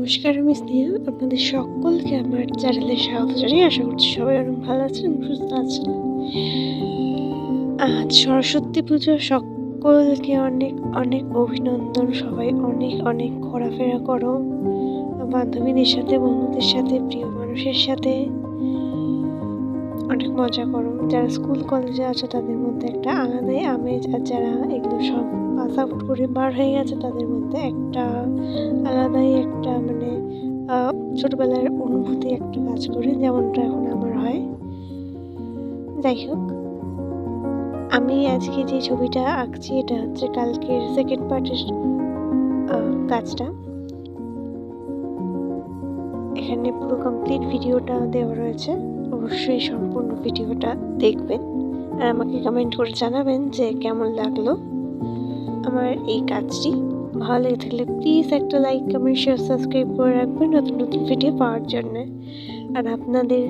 নমস্কার, আমি স্নেহা। আপনাদের সকলকে আমার চ্যানেলে স্বাগত জানাই। আশা করছি সবাই অনেক ভালো আছেন সুস্থ আছেন। আজ সরস্বতী পুজো। সকলকে অনেক অনেক অভিনন্দন। সবাই অনেক অনেক ঘোরাফেরা করো। বান্ধবীদের সাথে, বন্ধুদের সাথে, প্রিয় মানুষের সাথে। অনেক মজা করো। যারা স্কুল, কলেজে আছে, তাদের মধ্যে একটা আলাদাই আমেজ। আর যারা এগুলো সব পাস আউট করে বার হয়ে গেছে তাদের মধ্যে একটা আলাদাই একটা মানে ছোটবেলার অনুভূতি একটা কাজ করে যেমনটা এখন আমার হয়। যাই হোক, আমি আজকে যে ছবিটা আঁকছি এটা হচ্ছে কালকের সেকেন্ড পার্টের কাজটা। এখানে পুরো কমপ্লিট ভিডিওটা দেওয়া রয়েছে। অবশ্যই সম্পূর্ণ ভিডিওটা দেখবেন। আর আমাকে কমেন্ট করে জানাবেন যে কেমন লাগল। আমার এই কাজটি। ভালো লেগে থাকলে প্লিজ একটা লাইক কমেন্ট শেয়ার সাবস্ক্রাইব করে রাখবেন নতুন নতুন ভিডিও পাওয়ার জন্য। আর আপনাদের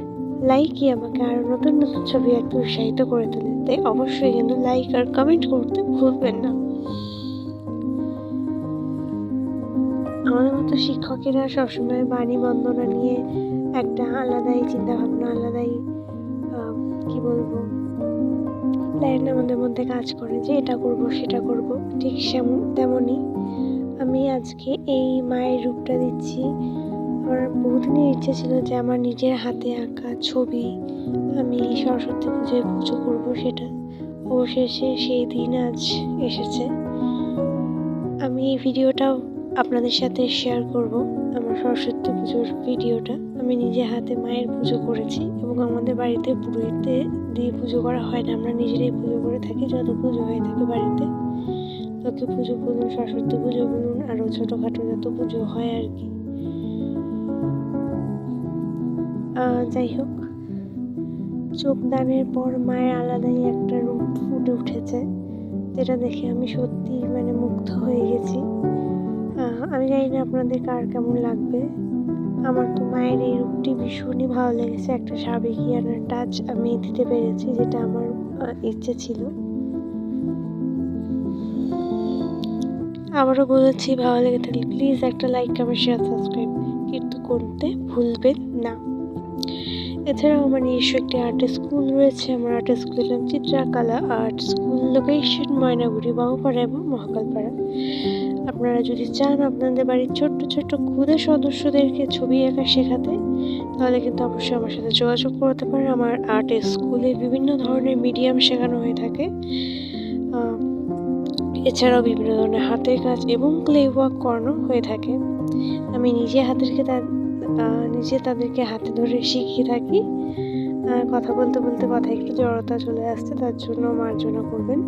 লাইকই আমাকে আরও নতুন নতুন ছবি আঁকতে উৎসাহিত করে তোলে। তাই অবশ্যই কিন্তু লাইক আর কমেন্ট করতে ভুলবেন না। আমাদের মতো শিক্ষকেরা সবসময় বাণী বন্দনা নিয়ে একটা আলাদাই চিন্তাভাবনা, আলাদাই কি বলব? প্ল্যান আমাদের মধ্যে কাজ করে যে এটা করব, সেটা করব। ঠিক সেমন, তেমনই। আমি আজকে এই মায়ের রূপটা দিচ্ছি। আমার বহুদিনের ইচ্ছে ছিল যে আমার নিজের হাতে আঁকা ছবি আমি সরস্বতী পুজোয় পুজো করব সেটা। অবশেষে সেই দিন আজ এসেছে। আমি এই ভিডিওটাও আপনাদের সাথে শেয়ার করব আমার সরস্বতী পুজোর ভিডিওটা আমি নিজে হাতে মায়ের পুজো করেছি এবং আমাদের বাড়িতে পুরোহিতে দিয়ে পুজো করা হয় না। আমরা নিজেরাই পুজো করে থাকি, যত পুজো হয়ে থাকে বাড়িতে লক্ষ্মী পুজো বলুন, সরস্বতী পুজো বলুন আরও ছোটোখাটো যত পুজো হয় আর কি। যাই হোক চোখদানের পর মায়ের আলাদাই একটা রূপ ফুটে উঠেছে, যেটা দেখে আমি সত্যি মানে মুগ্ধ হয়ে গেছি। আমি জানি না আপনাদের কার কেমন লাগবে। আমার তো মায়ের এই রূপটি ভীষণই ভালো লেগেছে, একটা সাবেকিয়ানা টাচ আমি দিতে পেরেছি, যেটা আমার ইচ্ছে ছিল। আবারও বলেছি, ভালো লেগে থাকলে প্লিজ একটা লাইক কমেন্ট শেয়ার সাবস্ক্রাইব কিন্তু করতে ভুলবেন না। এছাড়াও আমার নিজস্ব একটি আর্ট স্কুল রয়েছে, আমার আর্ট স্কুলের নাম Chitrakala art school location Maynaguri, Bahupara এবং মহাকালপাড়া। আপনারা যদি চান আপনাদের বাড়ির ছোট্ট ছোট্ট ক্ষুদে সদস্যদেরকে ছবি আঁকা শেখাতে, তাহলে কিন্তু অবশ্যই আমার সাথে যোগাযোগ করতে পারেন। আমার আর্টের স্কুলে বিভিন্ন ধরনের মিডিয়াম শেখানো হয়ে থাকে। এছাড়াও বিভিন্ন ধরনের হাতের কাজ এবং ক্লে ওয়ার্ক করানো হয়ে থাকে। আমি নিজে হাতেরকে নিজে তাদেরকে হাতে ধরে শিখিয়ে থাকি। কথা বলতে বলতে কথা একটু জড়তা চলে আসছে, তার জন্য মার্জনা করবেন।